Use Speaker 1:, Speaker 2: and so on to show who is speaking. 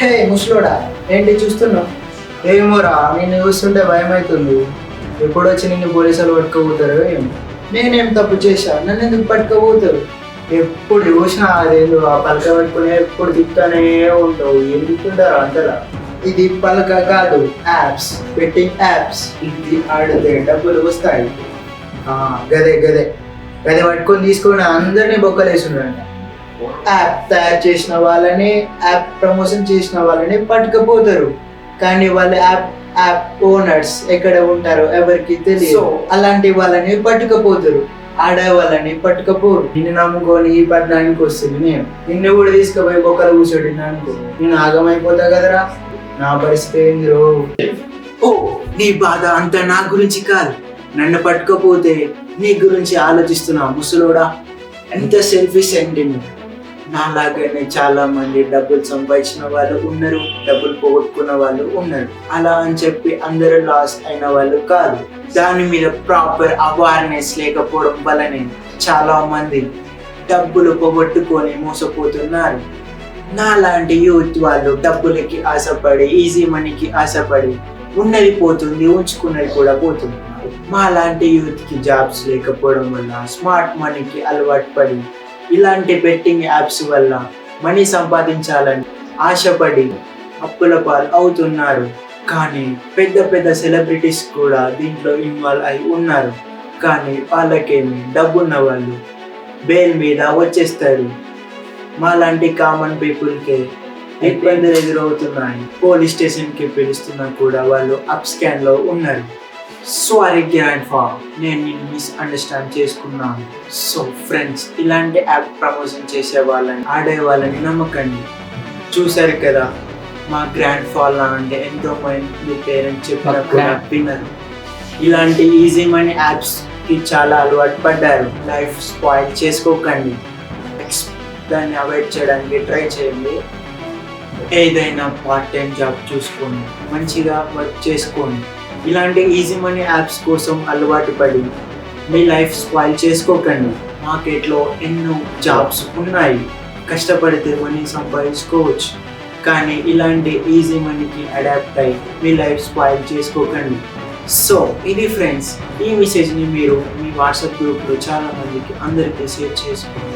Speaker 1: హే ముసలోడా ఏంటి చూస్తున్నావు? ఏమోరా నిన్ను చూస్తుంటే భయం అవుతుంది ఎప్పుడు వచ్చి నిన్ను పోలీసులు పట్టుకోబోతారు ఏమో. నేనేం తప్పు చేశా? నన్ను ఎందుకు పట్టుకోబోతారు ఎప్పుడు చూసినా అదేందో ఆ పలక పట్టుకుని ఎప్పుడు తిప్పుతానే ఉంటావు. ఏం తిప్పుతుంటారు అంతలా. ఇది పలక కాదు యాప్స్ బెట్టింగ్ యాప్స్ ఇది ఆడితే డబ్బులు వస్తాయి. గదే గదే. గదే పట్టుకొని తీసుకొని అందరినీ బొక్కలేస్తున్నాడు యాప్ తయారు చేసిన వాళ్ళని యాప్ ప్రమోషన్ చేసిన వాళ్ళని పట్టుకపోతారు. కానీ వాళ్ళ యాప్ యాప్ ఓనర్స్ ఎక్కడ ఉంటారో ఎవరికి తెలియదు. అలాంటి వాళ్ళని పట్టుకపోతారు. ఆడే వాళ్ళని పట్టుకపోరు. నిన్ను నమ్ముకొని ఈ పట్టణానికి వస్తుంది నేను. నిన్ను కూడా తీసుకుపోయి బొక్కలు కూర్చోడి అనుకో. నేను ఆగమైపోతా కదరా? నా పరిస్థితి ఏంది రో? ఓ నీ బాధ అంతా నా గురించి కాదు. నన్ను పట్టుకపోతే నీ గురించి ఆలోచిస్తున్నా ముసలోడా? ఎంత సెల్ఫిష్ సెంటిమెంట్ నాలాగానే చాలా మంది డబ్బులు సంపాదించిన వాళ్ళు ఉన్నారు డబ్బులు పోగొట్టుకున్న వాళ్ళు ఉన్నారు. అలా అని చెప్పి అందరూ లాస్ అయిన వాళ్ళు కాదు. దాని మీద ప్రాపర్ అవేర్నెస్ లేకపోవడం వల్లనే చాలా మంది డబ్బులు పోగొట్టుకొని మోసపోతున్నారు. నాలాంటి యూత్ వాళ్ళు డబ్బులకి ఆశపడి ఈజీ మనీకి ఆశపడి ఉన్నది పోతుంది ఉంచుకున్నది కూడా పోతుంది మా లాంటి యూత్కి జాబ్స్ లేకపోవడం వల్ల స్మార్ట్ మనీకి అలవాటు పడి ఇలాంటి బెట్టింగ్ యాప్స్ వల్ల మనీ సంపాదించాలని ఆశపడి అప్పుల పాలు అవుతున్నారు. కానీ పెద్ద పెద్ద సెలబ్రిటీస్ కూడా దీంట్లో ఇన్వాల్వ్ అయి ఉన్నారు. కానీ వాళ్ళకేమి డబ్బున్న వాళ్ళు బెయిల్ మీద వచ్చేస్తారు. మాలాంటి కామన్ పీపుల్కే ఇబ్బందులు ఎదురవుతున్నాయి. పోలీస్ స్టేషన్కి పిలుస్తున్నా కూడా వాళ్ళు అప్ స్కాన్లో ఉన్నారు. సారీ గ్రాండ్ ఫా నేను నిన్ను మిస్అండర్స్టాండ్ చేసుకున్నాను. సో ఫ్రెండ్స్ ఇలాంటి యాప్ ప్రమోషన్ చేసే వాళ్ళని ఆడే వాళ్ళని నమ్మకండి. చూశారు కదా మా గ్రాండ్ ఫాల్ అంటే ఎంతో మంది పేరెంట్స్ చెప్పిన కూడా విన్నారు. ఇలాంటి ఈజీ మనీ యాప్స్కి చాలా అలవాటు పడ్డారు. లైఫ్ స్పాయిల్ చేసుకోకండి. దాన్ని అవాయిడ్ చేయడానికి ట్రై చేయండి. ఏదైనా పార్ట్ టైం జాబ్ చూసుకోండి. మంచిగా వర్క్ చేసుకోండి. ఇలాంటి ఈజీ మనీ యాప్స్ కోసం అలవాటు పడి మీ లైఫ్ స్పాయిల్ చేసుకోకండి. మార్కెట్లో ఎన్నో జాబ్స్ ఉన్నాయి. కష్టపడితే మనీ సంపాదించుకోవచ్చు. కానీ ఇలాంటి ఈజీ మనీకి అడాప్ట్ అయ్యి మీ లైఫ్ స్పాయిల్ చేసుకోకండి. సో ఇది ఫ్రెండ్స్ ఈ మెసేజ్ని మీరు మీ వాట్సాప్ గ్రూప్లో చాలా మందికి అందరికీ షేర్ చేసుకోండి.